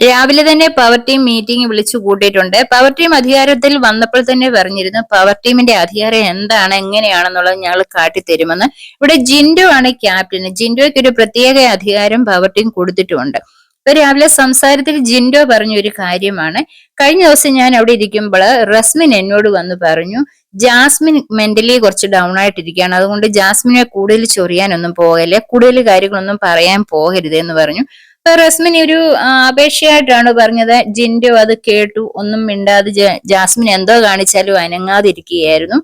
രാവിലെ തന്നെ power team meeting വിളിച്ചു കൂട്ടിയിട്ടുണ്ട്. പവർ ടീം അധികാരത്തിൽ വന്നപ്പോൾ തന്നെ പറഞ്ഞിരുന്നു പവർ ടീമിന്റെ അധികാരം എന്താണ്? എങ്ങനെയാണെന്നുള്ളത് ഞങ്ങൾ കാട്ടിത്തരുമെന്ന്. ഇവിടെ ജിൻഡോ ആണ് ക്യാപ്റ്റന് ജിൻഡോയ്ക്ക് ഒരു പ്രത്യേക അധികാരം പവർ ടീം കൊടുത്തിട്ടുമുണ്ട് ഇപ്പൊ രാവിലെ സംസാരത്തിൽ ജിൻഡോ പറഞ്ഞ ഒരു കാര്യമാണ്. കഴിഞ്ഞ ദിവസം ഞാൻ അവിടെ ഇരിക്കുമ്പോൾ റസ്മിൻ എന്നോട് വന്ന് പറഞ്ഞു ജാസ്മിൻ മെന്റലി കുറച്ച് ഡൗൺ ആയിട്ടിരിക്കുകയാണ്. അതുകൊണ്ട് ജാസ്മിനെ കൂടുതൽ ചൊറിയാനൊന്നും പോകല്ലേ കൂടുതൽ കാര്യങ്ങളൊന്നും പറയാൻ പോകരുത് എന്ന് പറഞ്ഞു. റസ്മിൻ ഒരു അപേക്ഷയായിട്ടാണ് പറഞ്ഞത്? ജിൻഡു അത് കേട്ടു. ഒന്നും മിണ്ടാതെ ജാസ്മിൻ എന്തോ കാണിച്ചാലും അനങ്ങാതിരിക്കുകയായിരുന്നു.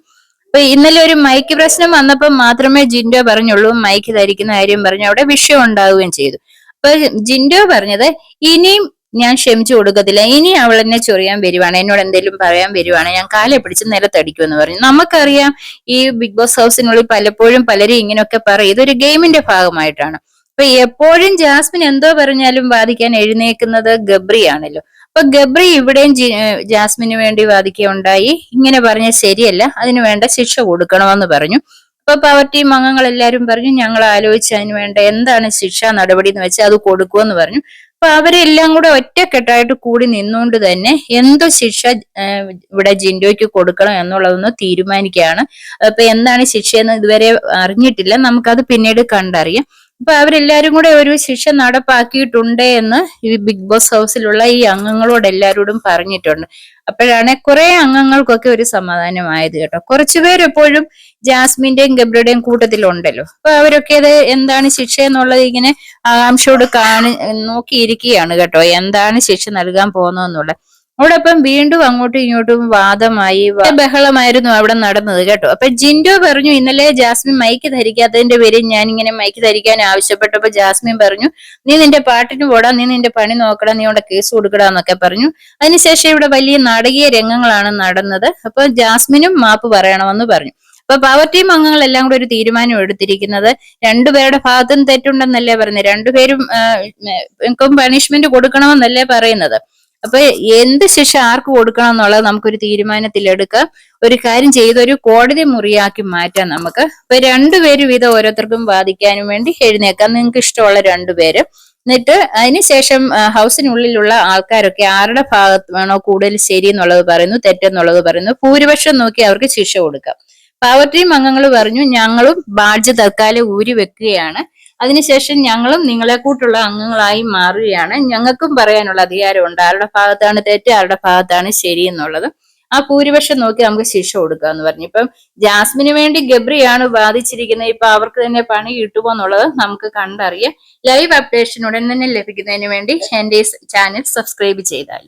അപ്പൊ ഇന്നലെ ഒരു മൈക്ക് പ്രശ്നം വന്നപ്പോൾ മാത്രമേ ജിൻഡോ പറഞ്ഞുള്ളൂ. മൈക്ക് ധരിക്കുന്ന കാര്യം പറഞ്ഞു. അവിടെ വിഷയം ഉണ്ടാവുകയും ചെയ്തു. അപ്പൊ ജിൻഡോ പറഞ്ഞത് ഇനിയും ഞാൻ ക്ഷമിച്ചു കൊടുക്കത്തില്ല. ഇനി അവൾ എന്നെ ചൊറിയാൻ വരുവാണ്. എന്നോട് എന്തെങ്കിലും പറയാൻ വരുവാണ്. ഞാൻ കാലെ പിടിച്ച് നിലത്തടിക്കുമെന്ന് പറഞ്ഞു. നമുക്കറിയാം ഈ ബിഗ് ബോസ് ഹൗസിനുള്ളിൽ പലപ്പോഴും പലരും ഇങ്ങനെയൊക്കെ പറയും. ഇതൊരു ഗെയിമിന്റെ ഭാഗമായിട്ടാണ്. അപ്പൊ എപ്പോഴും ജാസ്മിൻ എന്തോ പറഞ്ഞാലും വാദിക്കാൻ എഴുന്നേക്കുന്നത് ഗബ്രിയാണല്ലോ. അപ്പൊ ഗബ്രി ഇവിടെയും ജാസ്മിന് വേണ്ടി വാദിക്കുകയുണ്ടായി. ഇങ്ങനെ പറഞ്ഞ ശരിയല്ല അതിന് വേണ്ട ശിക്ഷ കൊടുക്കണമെന്ന് പറഞ്ഞു. അപ്പൊ പവർ ടീം അംഗങ്ങൾ എല്ലാവരും പറഞ്ഞു ഞങ്ങൾ ആലോചിച്ച് അതിന് വേണ്ട എന്താണ് ശിക്ഷാ നടപടി എന്ന് വെച്ചാൽ അത് കൊടുക്കുമെന്ന് പറഞ്ഞു. അപ്പൊ അവരെല്ലാം കൂടെ ഒറ്റക്കെട്ടായിട്ട് കൂടി നിന്നുകൊണ്ട് തന്നെ എന്തോ ശിക്ഷ ഇവിടെ ജിൻഡോയ്ക്ക് കൊടുക്കണം എന്നുള്ളതൊന്ന് തീരുമാനിക്കുകയാണ്. അപ്പൊ എന്താണ് ശിക്ഷയെന്ന് ഇതുവരെ അറിഞ്ഞിട്ടില്ല നമുക്കത് പിന്നീട് കണ്ടറിയാം. അപ്പൊ അവരെല്ലാരും കൂടെ ഒരു ശിക്ഷ നടപ്പാക്കിയിട്ടുണ്ട് എന്ന് ഈ ബിഗ് ബോസ് ഹൗസിലുള്ള ഈ അംഗങ്ങളോട് എല്ലാവരോടും പറഞ്ഞിട്ടുണ്ട്. അപ്പോഴാണ് കുറെ അംഗങ്ങൾക്കൊക്കെ ഒരു സമാധാനമായത് കേട്ടോ. കുറച്ചുപേർ എപ്പോഴും ജാസ്മിന്റെയും ഗബ്രിയുടെയും കൂട്ടത്തിലുണ്ടല്ലോ. അപ്പൊ അവരൊക്കെ അത് എന്താണ് ശിക്ഷ എന്നുള്ളത് ഇങ്ങനെ ആകാംക്ഷയോട് കാണി നോക്കിയിരിക്കുകയാണ് കേട്ടോ. എന്താണ് ശിക്ഷ നൽകാൻ പോകുന്നതെന്നുള്ളത്. അതോടൊപ്പം വീണ്ടും അങ്ങോട്ടും ഇങ്ങോട്ടും വാദമായി ബഹളമായിരുന്നു അവിടെ നടന്നത് കേട്ടോ അപ്പൊ ജിൻഡോ പറഞ്ഞു ഇന്നലെ ജാസ്മിൻ മൈക്ക് ധരിക്കാത്തതിന്റെ പേരിൽ ഞാൻ ഇങ്ങനെ മൈക്ക് ധരിക്കാൻ ആവശ്യപ്പെട്ടപ്പോ ജാസ്മിൻ പറഞ്ഞു നീ നിന്റെ പാട്ടിന് പോടാ നീ നിന്റെ പണി നോക്കടാ നീ അവിടെ കേസ് കൊടുക്കടാ എന്നൊക്കെ പറഞ്ഞു അതിനുശേഷം ഇവിടെ വലിയ നാടകീയ രംഗങ്ങളാണ് നടന്നത് അപ്പൊ ജാസ്മിനും മാപ്പ് പറയണമെന്ന് പറഞ്ഞു അപ്പൊ പവർ ടീം അംഗങ്ങളെല്ലാം കൂടെ ഒരു തീരുമാനം എടുത്തിരിക്കുന്നത് രണ്ടുപേരുടെ ഭാഗത്തും തെറ്റുണ്ടെന്നല്ലേ പറയുന്നത് രണ്ടുപേരും പണിഷ്മെന്റ് കൊടുക്കണമെന്നല്ലേ പറയുന്നത് അപ്പൊ എന്ത് ശിക്ഷ ആർക്ക് കൊടുക്കണം എന്നുള്ളത് നമുക്കൊരു തീരുമാനത്തിൽ എടുക്കുക ഒരു കാര്യം ചെയ്ത് ഒരു കോടതി മുറിയാക്കി മാറ്റാം നമുക്ക്. ഇപ്പൊ രണ്ടുപേരും വീതം ഓരോരുത്തർക്കും വാദിക്കാനും വേണ്ടി എഴുന്നേക്കാം നിങ്ങൾക്ക് ഇഷ്ടമുള്ള രണ്ടുപേര്. എന്നിട്ട് അതിനുശേഷം ഹൗസിനുള്ളിലുള്ള ആൾക്കാരൊക്കെ ആരുടെ ഭാഗത്ത് വേണോ കൂടുതൽ ശരി എന്നുള്ളത് പറയുന്നു തെറ്റെന്നുള്ളത് പറയുന്നു ഭൂരിപക്ഷം നോക്കി അവർക്ക് ശിക്ഷ കൊടുക്കാം. പവർ ടീം അംഗങ്ങൾ പറഞ്ഞു ഞങ്ങളും ബാഡ്ജ് തൽക്കാലം ഊരി വെക്കുകയാണ് അതിനുശേഷം ഞങ്ങളും നിങ്ങളെ കൂട്ടുള്ള അംഗങ്ങളായി മാറുകയാണ്. ഞങ്ങൾക്കും പറയാനുള്ള അധികാരമുണ്ട് ആരുടെ ഭാഗത്താണ് തെറ്റ് ആരുടെ ഭാഗത്താണ് ശരി എന്നുള്ളത് ആ ഭൂരിപക്ഷം നോക്കി നമുക്ക് ശിക്ഷ കൊടുക്കുക എന്ന് പറഞ്ഞു. ഇപ്പം ജാസ്മിന് വേണ്ടി ഗബ്രിയാണ് ബാധിച്ചിരിക്കുന്നത് ഇപ്പൊ അവർക്ക് തന്നെ പണി കിട്ടുമോ എന്നുള്ളത് നമുക്ക് കണ്ടറിയാം. ലൈവ് അപ്ഡേഷൻ ഉടൻ തന്നെ ലഭിക്കുന്നതിന് വേണ്ടി എന്റെ ചാനൽ സബ്സ്ക്രൈബ് ചെയ്താൽ